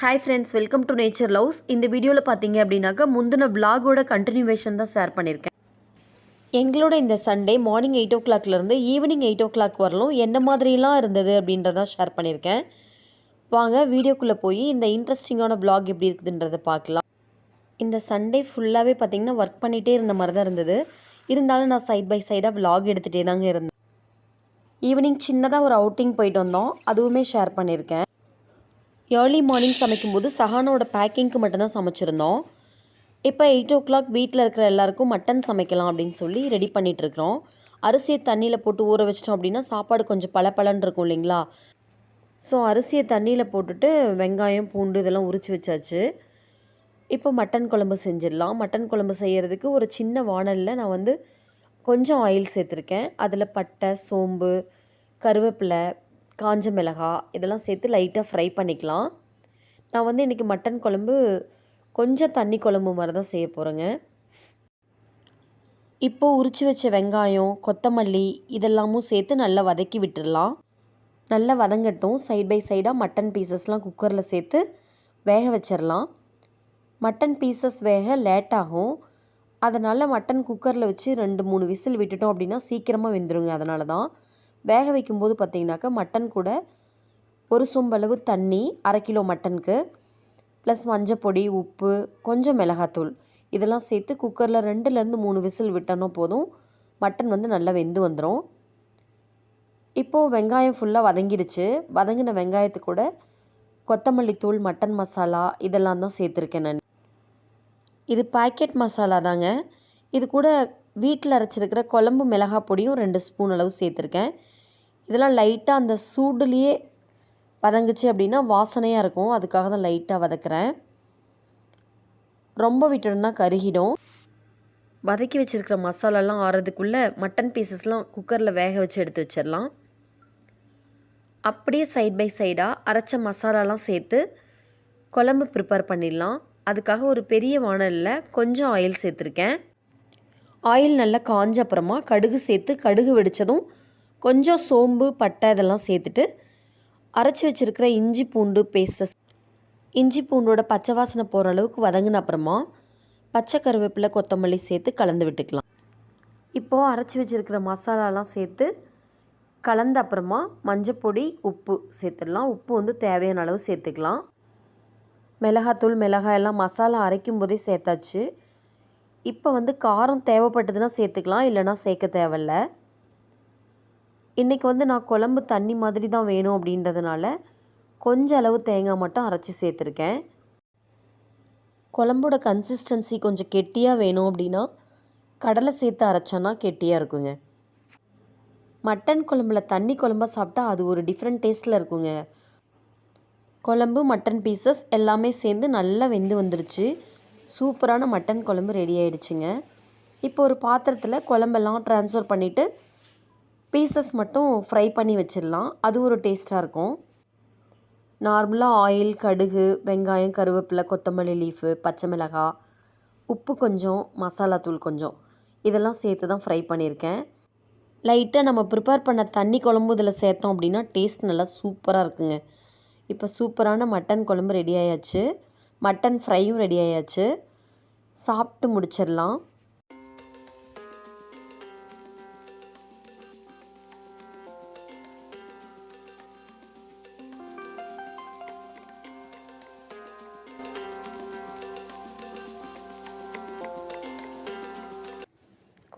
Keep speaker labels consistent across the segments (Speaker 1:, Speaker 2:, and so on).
Speaker 1: Hi friends welcome to nature loves இந்த வீடியோவில் பார்த்தீங்க அப்படின்னாக்கா முந்தின விலாகோட கண்டினியூவேஷன் தான் ஷேர் பண்ணியிருக்கேன் எங்களோட இந்த Sunday morning eight o'clock evening eight o'clock வரலும் என்ன மாதிரிலாம் இருந்தது அப்படின்றத ஷேர் பண்ணியிருக்கேன் வாங்க வீடியோக்குள்ளே போய் இந்த இன்ட்ரெஸ்டிங்கான விலாக் எப்படி இருக்குதுன்றதை பார்க்கலாம். இந்த சண்டே ஃபுல்லாகவே பார்த்தீங்கன்னா ஒர்க் பண்ணிகிட்டே இருந்த மாதிரி தான் இருந்தது. இருந்தாலும் நான் சைட் பை சைடாக விலாக் எடுத்துகிட்டே தாங்க இருந்தேன். ஈவினிங் சின்னதாக ஒரு அவுட்டிங் போயிட்டு வந்தோம். அதுவுமே ஷேர் பண்ணியிருக்கேன் ஏர்லி மார்னிங் சமைக்கும்போது சஹானோட பேக்கிங்க்கு மட்டும்தான் சமைச்சிருந்தோம். இப்போ எயிட் ஓ கிளாக் வீட்டில் இருக்கிற எல்லாருக்கும் மட்டன் சமைக்கலாம் அப்படின்னு சொல்லி ரெடி பண்ணிகிட்ருக்குறோம் அரிசியை தண்ணியில் போட்டு ஊற வச்சிட்டோம் அப்படின்னா சாப்பாடு கொஞ்சம் பளபளன்னு இருக்கும் இல்லைங்களா? ஸோ அரிசியை தண்ணியில் போட்டுட்டு வெங்காயம் பூண்டு இதெல்லாம் உரித்து வச்சாச்சு. இப்போ மட்டன் குழம்பு செஞ்சிடலாம். மட்டன் குழம்பு செய்கிறதுக்கு ஒரு சின்ன வாணலில் நான் வந்து கொஞ்சம் ஆயில் சேர்த்துருக்கேன். அதில் பட்டை சோம்பு கருவேப்பிலை காஞ்ச மிளகாய் இதெல்லாம் சேர்த்து லைட்டாக ஃப்ரை பண்ணிக்கலாம். நான் வந்து இன்றைக்கி மட்டன் குழம்பு கொஞ்சம் தண்ணி குழம்பு மாதிரி தான் செய்ய போகிறேங்க இப்போது உரித்து வச்ச வெங்காயம் கொத்தமல்லி இதெல்லாமும் சேர்த்து நல்லா வதக்கி விட்டுடலாம். நல்லா வதங்கட்டும். சைட் பை சைடாக மட்டன் பீசஸ்லாம் குக்கரில் சேர்த்து வேக வச்சிடலாம். மட்டன் பீசஸ் வேக லேட் ஆகும். அதனால் மட்டன் குக்கரில் வச்சு ரெண்டு மூணு விசில் விட்டுட்டோம் அப்படின்னா சீக்கிரமாக வெந்துருங்க அதனால தான். வேக வைக்கும்போது பார்த்திங்கனாக்கா மட்டன் கூட ஒரு சொம்பளவு தண்ணி அரை கிலோ மட்டனுக்கு ப்ளஸ் மஞ்சப்பொடி உப்பு கொஞ்சம் மிளகாத்தூள். இதெல்லாம் சேர்த்து குக்கரில் ரெண்டுலேருந்து மூணு விசில் விட்டோன்னா போதும். மட்டன் வந்து நல்லா வெந்து வந்துடும் இப்போது வெங்காயம் ஃபுல்லாக வதங்கிடுச்சு. வதங்கின வெங்காயத்து கூட கொத்தமல்லி தூள் மட்டன் மசாலா இதெல்லாம் தான் சேர்த்துருக்கேன் நான். இது பாக்கெட் மசாலா தாங்க. இது கூட வீட்டில் அரைச்சிருக்கிற குழம்பு மிளகாய் பொடியும் ரெண்டு ஸ்பூன் அளவு சேர்த்துருக்கேன். இதெல்லாம் லைட்டாக அந்த சூடுலேயே வதங்குச்சு அப்படின்னா வாசனையாக இருக்கும். அதுக்காக தான் லைட்டாக வதக்குறேன். ரொம்ப விட்டோம்னா கருகிடும். வதக்கி வச்சுருக்கிற மசாலாலாம் ஆறதுக்குள்ளே மட்டன் பீசஸ்லாம் குக்கரில் வேக வச்சு எடுத்து வச்சிடலாம். அப்படியே சைட் பை சைடாக அரைச்ச மசாலாலாம் சேர்த்து குழம்பு ப்ரிப்பேர் பண்ணிடலாம். அதுக்காக ஒரு பெரிய வாணலில் கொஞ்சம் ஆயில் சேர்த்துருக்கேன். ஆயில் நல்லா காஞ்ச அப்புறமா கடுகு சேர்த்து கடுகு வெடித்ததும் கொஞ்சம் சோம்பு பட்டை இதெல்லாம் சேர்த்துட்டு அரைச்சி வச்சுருக்கிற இஞ்சி பூண்டு பேஸ்டஸ் இஞ்சி பூண்டோட பச்சை வாசனை போகிற அளவுக்கு வதங்கின அப்புறமா பச்சை கருவேப்பிலை கொத்தமல்லி சேர்த்து கலந்து விட்டுக்கலாம். இப்போது அரைச்சி வச்சுருக்கிற மசாலாலாம் சேர்த்து கலந்த அப்புறமா மஞ்சப்பொடி உப்பு சேர்த்துடலாம். உப்பு வந்து தேவையான அளவு சேர்த்துக்கலாம். மிளகாத்தூள் மிளகாய் எல்லாம் மசாலா அரைக்கும் போதே சேர்த்தாச்சு. இப்போ வந்து காரம் தேவைப்பட்டதுன்னா சேர்த்துக்கலாம். இல்லைனா சேர்க்க தேவையில்ல. இன்றைக்கி வந்து நான் குழம்பு தண்ணி மாதிரி தான் வேணும் அப்படின்றதுனால கொஞ்சம் அளவு தேங்காய் மட்டும் அரைச்சி சேர்த்துருக்கேன். குழம்போட கன்சிஸ்டன்சி கொஞ்சம் கெட்டியாக வேணும் அப்படின்னா கடலை சேர்த்து அரைச்சோன்னா கெட்டியாக இருக்குங்க. மட்டன் குழம்புல தண்ணி குழம்பா சாப்பிட்டா அது ஒரு டிஃப்ரெண்ட் டேஸ்ட்டில் இருக்குங்க. குழம்பு மட்டன் பீசஸ் எல்லாமே சேர்ந்து நல்லா வெந்து வந்துருச்சு. சூப்பரான மட்டன் குழம்பு ரெடி ஆயிடுச்சுங்க. இப்போ ஒரு பாத்திரத்தில் குழம்பெல்லாம் ட்ரான்ஸ்ஃபர் பண்ணிவிட்டு பீசஸ் மட்டும் ஃப்ரை பண்ணி வச்சிடலாம். அது ஒரு டேஸ்ட்டாக இருக்கும். நார்மலாக ஆயில் கடுகு வெங்காயம் கருவேப்பிலை கொத்தமல்லி லீஃபு பச்சை மிளகாய் உப்பு கொஞ்சம் மசாலா தூள் கொஞ்சம். இதெல்லாம் சேர்த்து தான் ஃப்ரை பண்ணியிருக்கேன். லைட்டாக நம்ம ப்ரிப்பேர் பண்ண தண்ணி குழம்பு இதில் சேர்த்தோம் அப்படின்னா டேஸ்ட் நல்லா சூப்பராக இருக்குங்க. இப்போ சூப்பரான மட்டன் குழம்பு ரெடி ஆயாச்சு. மட்டன் ஃப்ரையும் ரெடி ஆயாச்சு. சாப்பிட்டு முடிச்சிடலாம்.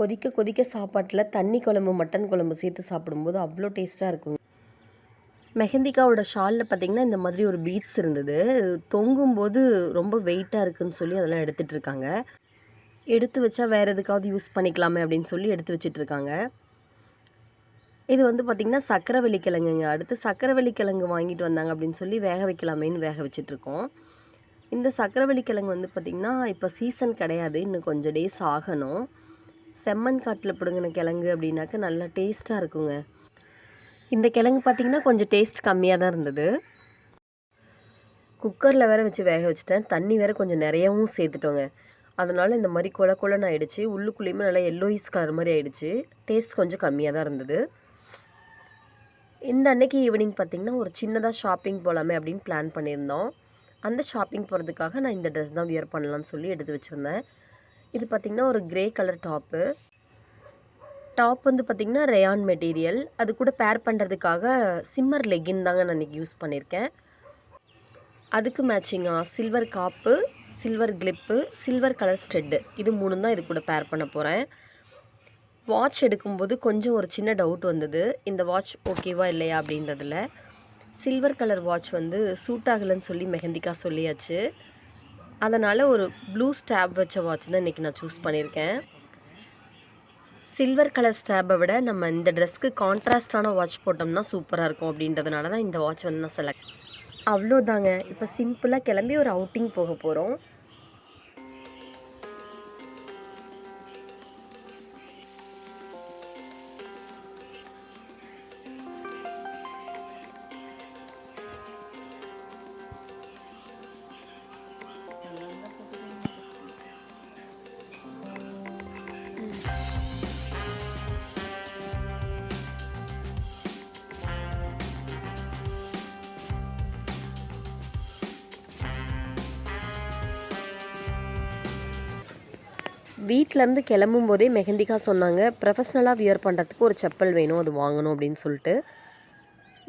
Speaker 1: கொதிக்க கொதிக்க சாப்பாட்டில் தண்ணி குழம்பு மட்டன் குழம்பு சேர்த்து சாப்பிடும்போது அவ்வளோ டேஸ்ட்டாக இருக்குங்க. மெஹந்திக்காவோட ஷாலில் பார்த்திங்கன்னா இந்த மாதிரி ஒரு பீட்ஸ் இருந்தது. தொங்கும்போது ரொம்ப வெயிட்டாக இருக்குன்னு சொல்லி அதெல்லாம் எடுத்துகிட்டு இருக்காங்க. எடுத்து வச்சா வேறு எதுக்காவது யூஸ் பண்ணிக்கலாமே அப்படின்னு சொல்லி எடுத்து வச்சிட்ருக்காங்க இது வந்து பார்த்திங்கன்னா சக்கரவள்ளி கிழங்குங்க அடுத்து சக்கரவள்ளி கிழங்கு வாங்கிட்டு வந்தாங்க அப்படின்னு சொல்லி வேக வைக்கலாமேன்னு வேக வச்சிட்ருக்கோம் இந்த சக்கரவள்ளி கிழங்கு வந்து பார்த்திங்கன்னா இப்போ சீசன் கிடையாது. இன்னும் கொஞ்சம் டேஸ் ஆகணும். செம்மண் காட்டில் பிடுங்கின கிழங்கு அப்படின்னாக்க நல்லா டேஸ்ட்டாக இருக்குங்க. இந்த கிழங்கு பார்த்திங்கன்னா கொஞ்சம் டேஸ்ட் கம்மியாக தான் இருந்தது. குக்கரில் வேறு வச்சு வேக வச்சுட்டேன். தண்ணி வேற கொஞ்சம் நிறையவும் சேர்த்துட்டோங்க. அதனால் இந்த மாதிரி கொல கொலன்னு ஆகிடுச்சு உள்ளுக்குள்ளேயுமே நல்லா எல்லோயிஸ் கலர் மாதிரி ஆகிடுச்சு டேஸ்ட் கொஞ்சம் கம்மியாக தான் இருந்தது. இந்த அன்னைக்கு ஈவினிங் பார்த்திங்கன்னா ஒரு சின்னதாக ஷாப்பிங் போகலாமே அப்படின்னு பிளான் பண்ணியிருந்தோம். அந்த ஷாப்பிங் போகிறதுக்காக நான் இந்த ட்ரெஸ் தான் வியர் பண்ணலான்னு சொல்லி எடுத்து வச்சுருந்தேன். இது பார்த்திங்கன்னா ஒரு க்ரே கலர் டாப்பு டாப் வந்து பார்த்திங்கன்னா ரேயான் மெட்டீரியல் அது கூட பேர் பண்ணுறதுக்காக சிம்மர் லெகின் தாங்க நான் இன்றைக்கி யூஸ் பண்ணியிருக்கேன் அதுக்கு மேட்சிங்காக சில்வர் காப்பு silver clip silver colour stud இது மூணு தான் இது கூட பேர் பண்ண போகிறேன் வாட்ச் எடுக்கும்போது கொஞ்சம் ஒரு சின்ன டவுட் வந்தது. இந்த வாட்ச் ஓகேவா இல்லையா அப்படின்றதுல. சில்வர் கலர் வாட்ச் வந்து சூட் ஆகலைன்னு சொல்லி மெஹந்திக்கா சொல்லியாச்சு. அதனால் ஒரு ப்ளூ ஸ்டாப் வச்ச வாட்ச் தான் இன்றைக்கி நான் சூஸ் பண்ணியிருக்கேன். சில்வர் கலர் ஸ்டாப்பை விட நம்ம இந்த ட்ரெஸ்க்கு கான்ட்ராஸ்டான வாட்ச் போட்டோம்னா சூப்பராக இருக்கும் அப்படின்றதுனால தான் இந்த வாட்ச் வந்து நான் செலக்ட் அவ்வளோதாங்க இப்போ சிம்பிளாக கிளம்பி ஒரு அவுட்டிங் போக போகிறோம் வீட்டிலேருந்து கிளம்பும் போதே மெஹந்திக்கா சொன்னாங்க ப்ரொஃபஷ்னலாக வியர் பண்ணுறதுக்கு ஒரு செப்பல் வேணும் அது வாங்கணும் அப்படின்னு சொல்லிட்டு.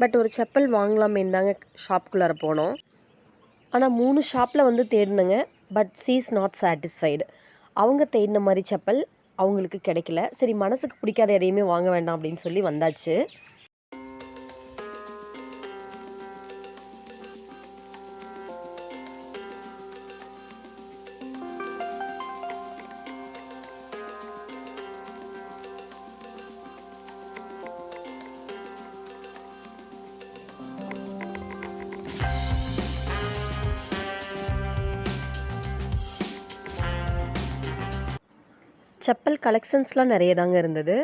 Speaker 1: பட் ஒரு செப்பல் வாங்கலாமேன்னு தாங்க ஷாப்புக்குள்ளார போனோம். ஆனால் மூணு ஷாப்பில் வந்து தேடினுங்க but she is not satisfied. அவங்க தேடின மாதிரி செப்பல் அவங்களுக்கு கிடைக்கல. சரி மனசுக்கு பிடிக்காத எதையுமே வாங்க வேண்டாம் அப்படின்னு சொல்லி வந்தாச்சு. செப்பல் கலெக்ஷன்ஸ்லாம் நிறைய தாங்க இருந்தது.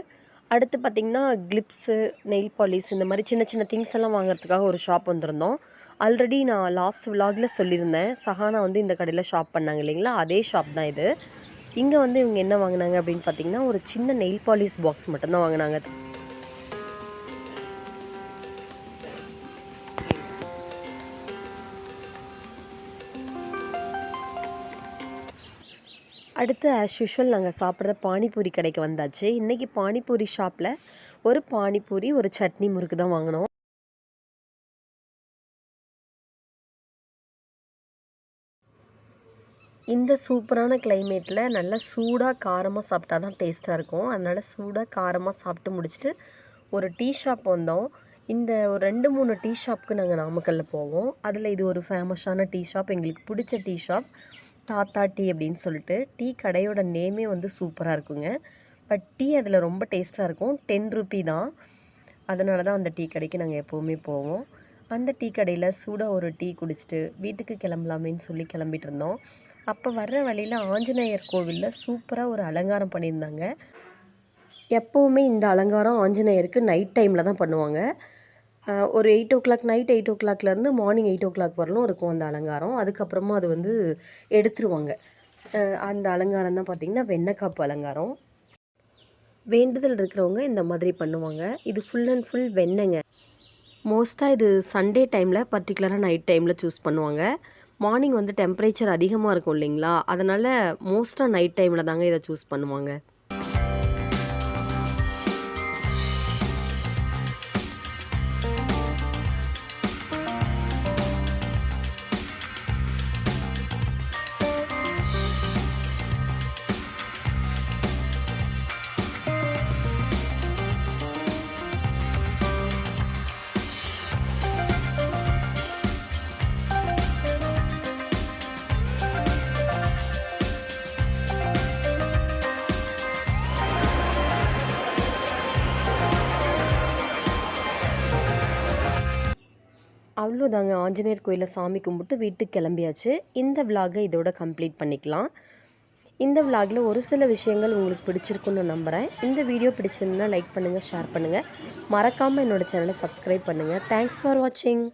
Speaker 1: அடுத்து பார்த்திங்கன்னா கிளிப்ஸு நெயில் பாலிஷ் இந்த மாதிரி சின்ன சின்ன திங்ஸ் எல்லாம் வாங்குறதுக்காக ஒரு ஷாப் வந்திருந்தோம். ஆல்ரெடி நான் லாஸ்ட் விலாகில் சொல்லியிருந்தேன். சஹானா வந்து இந்த கடையில் ஷாப் பண்ணாங்க இல்லைங்களா? அதே ஷாப் தான் இது. இங்கே வந்து இவங்க என்ன வாங்கினாங்க அப்படின்னு பார்த்தீங்கன்னா ஒரு சின்ன நெயில் பாலிஷ் பாக்ஸ் மட்டும்தான் வாங்கினாங்க. அடுத்து ஆஸ் யூஷுவல் நாங்கள் சாப்பிட்ற பானிபூரி கடைக்கு வந்தாச்சு. இன்றைக்கி பானிபூரி ஷாப்பில் ஒரு பானிபூரி ஒரு சட்னி முறுக்கு தான் வாங்கினோம். இந்த சூப்பரான கிளைமேட்டில் நல்லா சூடாக காரமாக சாப்பிட்டா தான் டேஸ்ட்டாக இருக்கும். அதனால் சூடாக காரமாக சாப்பிட்டு முடிச்சுட்டு ஒரு டீ ஷாப் வந்தோம். இந்த ஒரு ரெண்டு மூணு டீ ஷாப்புக்கு நாங்கள் நாமக்கல்லில் போவோம். அதில் இது ஒரு ஃபேமஸான டீ ஷாப் எங்களுக்கு பிடிச்ச டீ ஷாப் தாத்தா டீ அப்படின்னு சொல்லிட்டு டீ கடையோட நேமே வந்து சூப்பராக இருக்குங்க. பட் டீ அதில் ரொம்ப டேஸ்ட்டாக இருக்கும். டென் ருபி தான். அதனால தான் அந்த டீ கடைக்கு நாங்கள் எப்போவுமே போவோம். அந்த டீ கடையில் சூடாக ஒரு டீ குடிச்சிட்டு வீட்டுக்கு கிளம்பலாமேன்னு சொல்லி கிளம்பிட்டு இருந்தோம். அப்போ வர்ற வழியில் ஆஞ்சநேயர் கோவிலில் சூப்பராக ஒரு அலங்காரம் பண்ணியிருந்தாங்க. எப்போவுமே இந்த அலங்காரம் ஆஞ்சநேயருக்கு நைட் டைமில் தான் பண்ணுவாங்க. ஒரு eight o'clock night eight ஓ கிளாக்லேருந்து மார்னிங் எயிட் ஓ கிளாக் வரலும் இருக்கும் அந்த அலங்காரம். அதுக்கப்புறமா அது வந்து எடுத்துருவாங்க. அந்த அலங்காரம் தான் பார்த்திங்கன்னா வெண்ணக்காப்பு அலங்காரம். வேண்டுதல் இருக்கிறவங்க இந்த மாதிரி பண்ணுவாங்க. இது ஃபுல் அண்ட் ஃபுல் வெண்ணங்க. மோஸ்ட்டாக இது சண்டே டைமில் பர்டிகுலராக நைட் டைமில் சூஸ் பண்ணுவாங்க. மார்னிங் வந்து டெம்பரேச்சர் அதிகமாக இருக்கும் இல்லைங்களா? அதனால் மோஸ்ட்டாக நைட் டைமில் தாங்க இதை சூஸ் பண்ணுவாங்க. அவ்வளோதாங்க. ஆஞ்சநேயர் கோயிலில் சாமி கும்பிட்டு வீட்டுக்கு கிளம்பியாச்சு. இந்த விலாகை இதோட கம்ப்ளீட் பண்ணிக்கலாம். இந்த விலாகில் ஒரு சில விஷயங்கள் உங்களுக்கு பிடிச்சிருக்குன்னு நம்புகிறேன் இந்த வீடியோ பிடிச்சிருந்தா லைக் பண்ணுங்கள் ஷேர் பண்ணுங்கள் மறக்காமல் என்னோடய சேனலை சப்ஸ்கிரைப் பண்ணுங்கள் தேங்க்ஸ் ஃபார் வாட்சிங்